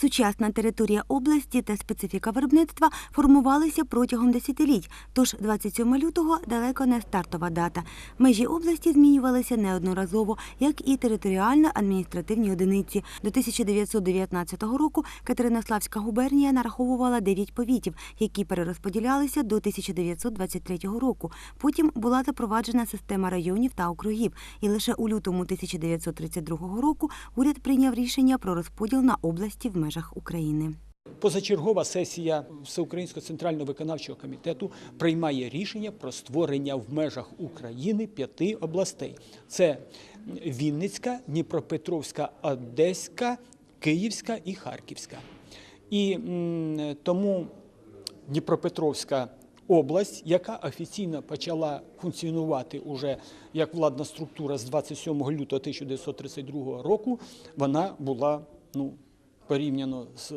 Сучасна територія області та специфіка виробництва формувалися протягом десятиліть, тож 27 лютого далеко не стартова дата. Межі області змінювалися неодноразово, як і територіально-адміністративні одиниці. До 1919 року Катеринославська губернія нараховувала 9 повітів, які перерозподілялися до 1923 року. Потім була запроваджена система районів та округів, і лише у лютому 1932 року уряд прийняв рішення про розподіл на області в межах України. Позачергова сесія Всеукраїнського центрального виконавчого комітету приймає рішення про створення в межах України п'яти областей: це Вінницька, Дніпропетровська, Одеська, Київська і Харківська. І тому Дніпропетровська область, яка офіційно почала функціонувати уже як владна структура з 27 лютого 1932 року, вона була ну, порівняно з,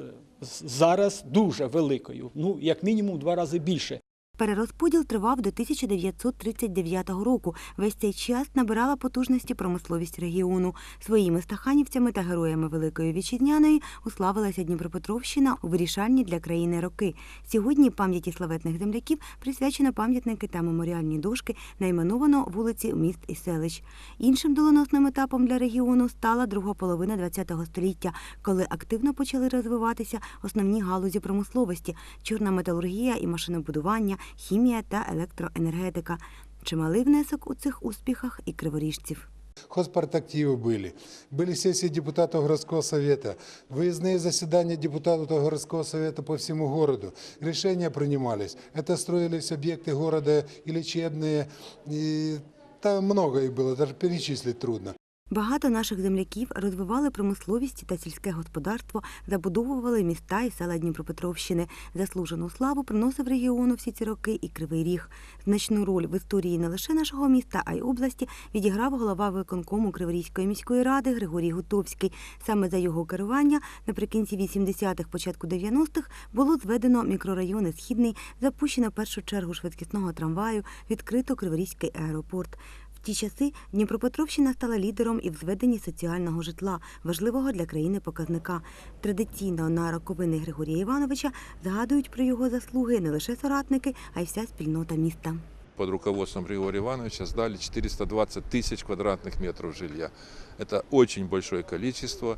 зараз дуже великою, ну як мінімум два рази більше. Перерозподіл тривав до 1939 року. Весь цей час набирала потужності промисловість регіону. Своїми стаханівцями та героями Великої Вітчизняної уславилася Дніпропетровщина у вирішальні для країни роки. Сьогодні пам'яті славетних земляків присвячено пам'ятники та меморіальні дошки, найменовано вулиці міст і селищ. Іншим доленосним етапом для регіону стала друга половина ХХ століття, коли активно почали розвиватися основні галузі промисловості чорна металургія і машинобудування, хімія та електроенергетика. Чималий внесок у цих успіхах і криворіжців. Хозпартактивы были, были сессии депутатов городского совета, выездные заседания депутатов городского совета по всему городу. Решения принимались. Это строились объекты города и лечебные, и там много их было, даже перечислить трудно. Багато наших земляків розвивали промисловість та сільське господарство, забудовували міста і села Дніпропетровщини. Заслужену славу приносив регіону всі ці роки і Кривий Ріг. Значну роль в історії не лише нашого міста, а й області відіграв голова виконкому Криворізької міської ради Григорій Гутовський. Саме за його керування наприкінці 80-х, початку 90-х було зведено мікрорайони Східний, запущено першу чергу швидкісного трамваю, відкрито Криворізький аеропорт В ті часи Дніпропетровщина стала лідером і в зведенні соціального житла, важливого для країни показника. Традиційно на роковини Григорія Івановича згадують про його заслуги не лише соратники, а й вся спільнота міста. под руководством Григория Ивановича сдали 420 тысяч квадратных метров жилья. Это очень большое количество.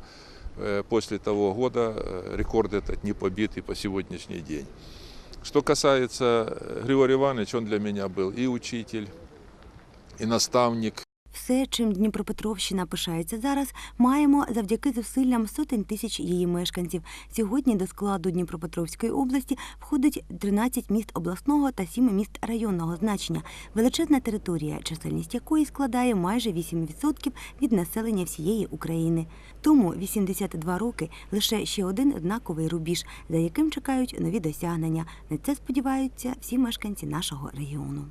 Э, После того года э, рекорд этот не побит и по сегодняшний день. Что касается э, Григория Ивановича, он для меня был и учитель, и наставник, Все, чим Дніпропетровщина пишається зараз, маємо завдяки зусиллям сотень тисяч її мешканців. Сьогодні до складу Дніпропетровської області входить 13 міст обласного та 7 міст районного значення. Величезна територія, чисельність якої складає майже 8% від населення всієї України. Тому 82 роки лише ще один однаковий рубіж, за яким чекають нові досягнення. На це сподіваються всі мешканці нашого регіону.